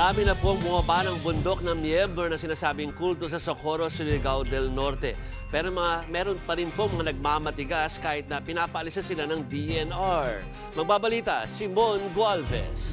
Marami na pong bumaba ng bundok ng miyembro na sinasabing kulto sa Socorro, Surigao del Norte. Pero mga, meron pa rin po mga nagmamatigas kahit na pinapaalisa sila ng DNR. Magbabalita, Simon Gualvez.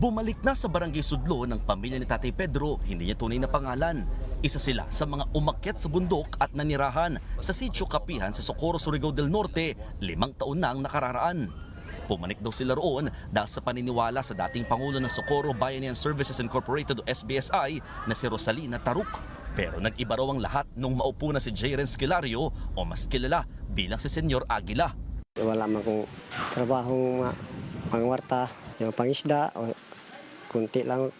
Bumalik na sa barangay Sudlo ng pamilya ni Tatay Pedro, hindi niya tunay na pangalan. Isa sila sa mga umakyat sa bundok at nanirahan sa Sitio Kapihan sa Socorro, Surigao del Norte, limang taon na ang nakararaan. Pumanik daw sila roon dahil sa paniniwala sa dating Pangulo ng Socorro Bayanihan Services Incorporated o SBSI na si Rosalina Taruk. Pero nag-iba raw ang lahat nung maupo na si Jaren Skilario o mas kilala bilang si Senyor Aguila. Wala man kong trabaho pangwarta, yung pangisda, o kunti lang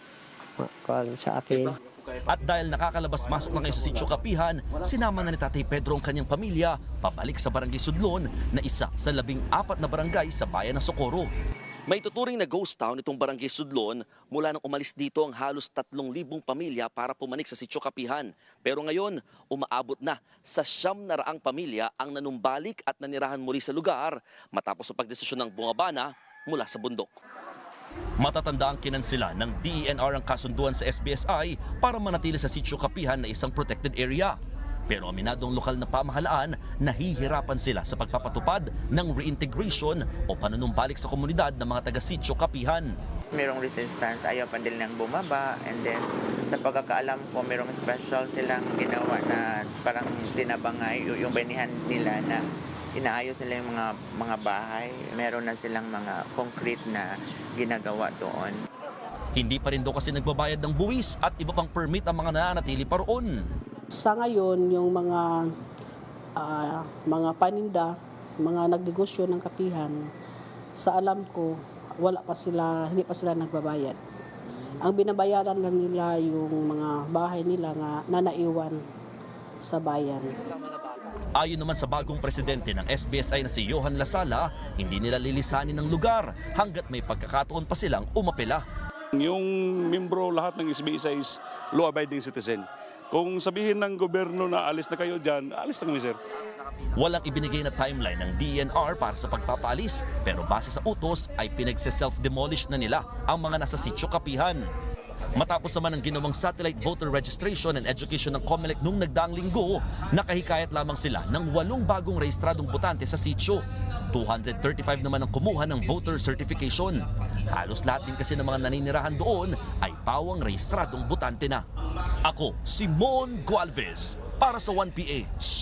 ma- sa akin. At dahil nakakalabas-masok na ngayon sa Sitio Kapihan, sinama na ni Tatay Pedro ang kanyang pamilya pabalik sa Barangay Sudlon na isa sa labing apat na barangay sa bayan ng Socorro. May tuturing na ghost town itong Barangay Sudlon mula nang umalis dito ang halos 3,000 pamilya para pumanik sa Sitio Kapihan. Pero ngayon, umaabot na sa siyam na raang pamilya ang nanumbalik at nanirahan muli sa lugar matapos sa pagdesisyon ng bungabana mula sa bundok. Matatanda ang kinansila ng DENR ang kasunduan sa SBSI para manatili sa sitio kapihan na isang protected area. Pero aminado ang lokal na pamahalaan, nahihirapan sila sa pagpapatupad ng reintegration o panunumbalik sa komunidad ng mga taga-sitio kapihan. merong resistance, ayaw pa din lang bumaba. And then, sa pagkakaalam ko, merong special silang ginawa na parang tinabangay yung banihan nila na inaayos nila yung mga, mga bahay. Meron na silang mga concrete na ginagawa doon. Hindi pa rin daw kasi nagbabayad ng buwis at iba pang permit ang mga nananatili pa roon. Sa ngayon, yung mga ah, mga paninda, mga nagnegosyo ng kapihan, sa alam ko, wala pa sila, hindi pa sila nagbabayad. Ang binabayaran lang nila yung mga bahay nila nga nanaiwan sa bayan. Ayon naman sa bagong presidente ng SBSI na si Johan Lasala, hindi nila lilisanin ng lugar hanggat may pagkakataon pa silang umapela. Yung membro lahat ng SBSI is law-abiding citizen. Kung sabihin ng gobyerno na alis na kayo dyan, alis na kami sir. Walang ibinigay na timeline ng DNR para sa pagpapaalis pero base sa utos ay pinagse-self-demolish na nila ang mga nasa sitio kapihan. Matapos naman ang ginawang satellite voter registration and education ng COMELEC nung nagdaang linggo, nakahikayat lamang sila ng walong bagong rehistradong botante sa sitio. 235 naman ang kumuha ng voter certification. Halos lahat din kasi ng mga naninirahan doon ay pawang rehistradong botante na. Ako, Simon Gualvez, para sa 1PH.